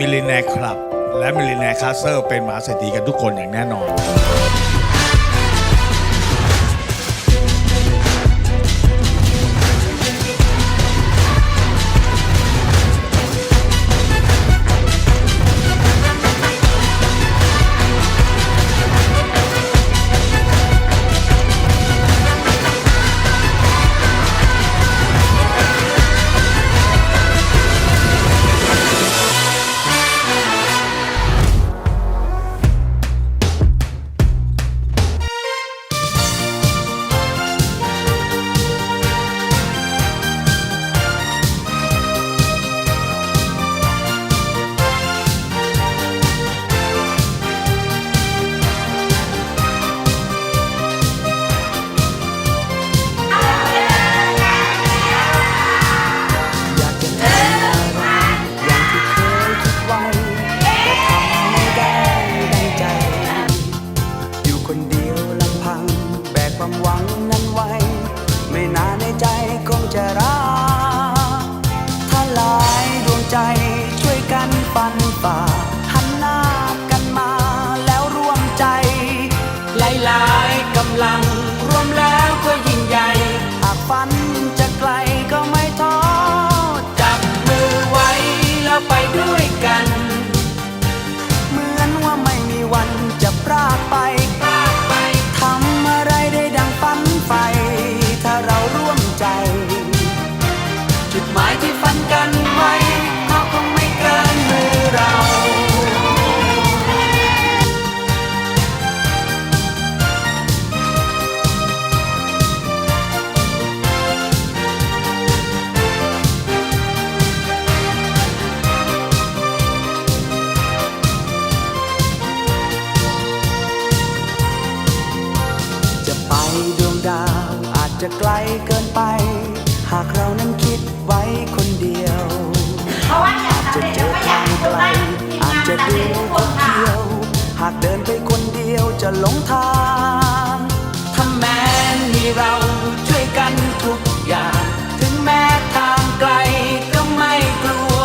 มิลลิเน r คลับ และมิลลิเน r คาเซอร์เป็นมหาเศรษฐีกันทุกคนอย่างแน่นอน ง จะไกลเกินไป หากเรานั้นคิดไว้คนเดียว เพราะว่าอยากจะเจอทางไกล อาจจะทีดูมงานคนเดียว หากเดินไปคนเดียวจะหลงทางถ้าแม้มีเราช่วยกันทุกอย่าง ถึงแม้ทางไกลก็ไม่กลัว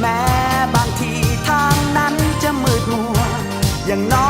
แม้บางทีทางนั้นจะมืดมัว อย่างน้อย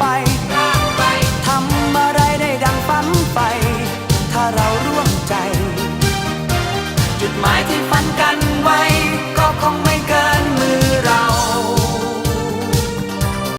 ไป